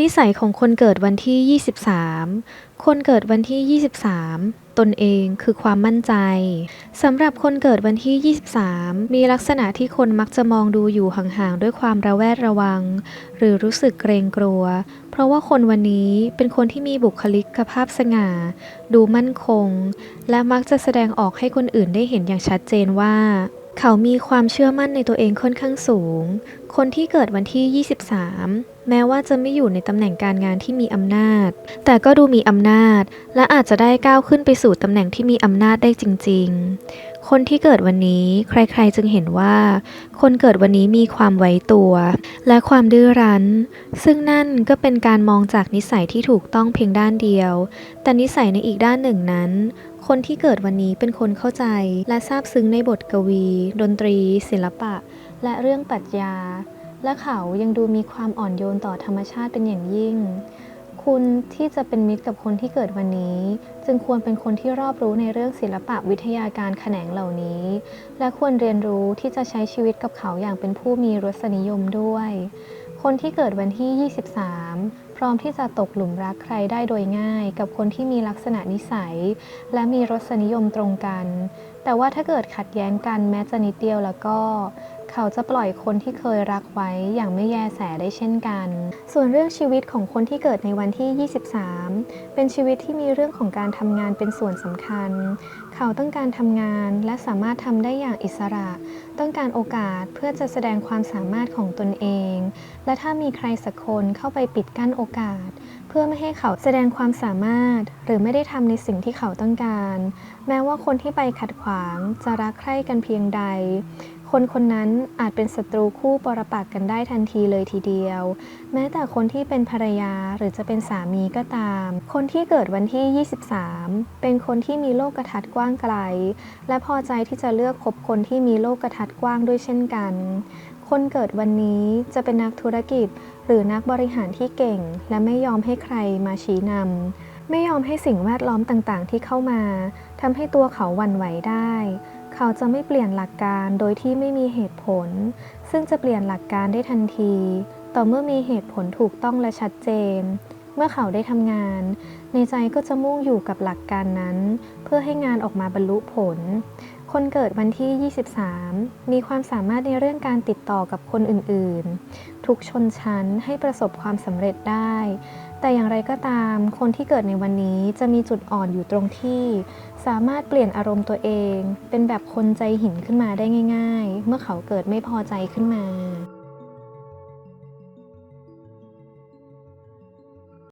นิสัยของคนเกิดวันที่ 23 คนเกิดวันที่ 23 ตนเองคือความมั่นใจสำหรับคนเกิดวันที่ 23 มีลักษณะที่คนมักจะมองดูอยู่ห่างๆด้วยความระแวดระวัง หรือรู้สึกเกรงกลัว เพราะว่าคนวันนี้เป็นคนที่มีบุคลิกภาพสง่า ดูมั่นคง และมักจะแสดงออกให้คนอื่นได้เห็นอย่างชัดเจนว่า เขามีความเชื่อมั่นในตัวเองค่อนข้างสูง คนที่เกิดวันที่ 23 แม้ว่าจะไม่อยู่ในตำแหน่งการงานที่มีอำนาจ แต่ก็ดูมีอำนาจ และอาจจะได้ก้าวขึ้นไปสู่ตำแหน่งที่มีอำนาจได้จริง ๆ คนที่เกิดวันนี้ใครๆจึงเห็นว่า คนเกิดวันนี้มีความไว้ตัว และความดื้อรั้น ซึ่งนั่นก็เป็นการมองจากนิสัยที่ถูกต้องเพียงด้านเดียว แต่นิสัยในอีกด้านหนึ่งนั้น คนที่เกิดวันนี้เป็นคนเข้าใจและซาบซึ้งในบทกวี ดนตรี ศิลปะ และเรื่องปรัชญา และเขายังดูมีความอ่อนโยนต่อธรรมชาติเป็นอย่างยิ่ง คุณที่จะเป็นมิตรกับคนที่เกิดวันนี้ จึงควรเป็นคนที่รอบรู้ในเรื่องศิลปะวิทยาการแขนงเหล่านี้ และควรเรียนรู้ที่จะใช้ชีวิตกับเขาอย่างเป็นผู้มีรสนิยมด้วย คนที่เกิดวันที่ 23 พร้อมที่จะตกหลุมรักใครได้โดยง่าย กับคนที่มีลักษณะนิสัย และมีรสนิยมตรงกัน แต่ว่าถ้าเกิดขัดแย้งกันแม้จะนิดเดียวแล้วก็ เขาจะปล่อยคนที่เคยรักไว้อย่างไม่แยแสได้เช่นกัน ส่วนเรื่องชีวิตของคนที่เกิดในวันที่ 23 เป็นชีวิตที่มีเรื่องของการทำงานเป็นส่วนสำคัญ เขาต้องการทำงานและสามารถทำได้อย่างอิสระ ต้องการโอกาสเพื่อจะแสดงความสามารถของตนเอง และถ้ามีใครสักคนเข้าไปปิดกั้นโอกาส เพื่อไม่ให้เขาแสดงความสามารถ หรือไม่ได้ทำในสิ่งที่เขาต้องการ แม้ว่าคนที่ไปขัดขวางจะรักใคร่กันเพียงใด คนคนนั้นอาจเป็นศัตรูคู่ปรปักกันได้ทันทีเลยทีเดียว แม้แต่คนที่เป็นภรรยาหรือจะเป็นสามีก็ตาม คนที่เกิดวันที่ 23 เป็นคนที่มีโลกทัศน์กว้างไกล และพอใจที่จะเลือกคบคนที่มีโลกทัศน์กว้างด้วยเช่นกัน คนเกิดวันนี้จะเป็นนักธุรกิจ หรือนักบริหารที่เก่ง และไม่ยอมให้ใครมาชี้นำไม่ยอมให้สิ่งแวดล้อมต่างๆ ที่เข้ามาทำให้ตัวเขาหวั่นไหวได้ เขาจะไม่เปลี่ยนหลักการโดยที่ไม่มีเหตุผล ซึ่งจะเปลี่ยนหลักการได้ทันที ต่อเมื่อมีเหตุผลถูกต้องและชัดเจน เมื่อเขาได้ทำงาน ในใจก็จะมุ่งอยู่กับหลักการนั้น เพื่อให้งานออกมาบรรลุผล คนเกิดวันที่ 23 มีความสามารถในเรื่องการติดต่อกับคนอื่นๆ ทุกชนชั้นให้ประสบความสำเร็จได้ แต่อย่างไรก็ตาม คนที่เกิดในวันนี้จะมีจุดอ่อนอยู่ตรงที่ สามารถเปลี่ยนอารมณ์ตัวเอง เป็นแบบคนใจหินขึ้นมาได้ง่าย ๆ เมื่อเขาเกิดไม่พอใจขึ้นมา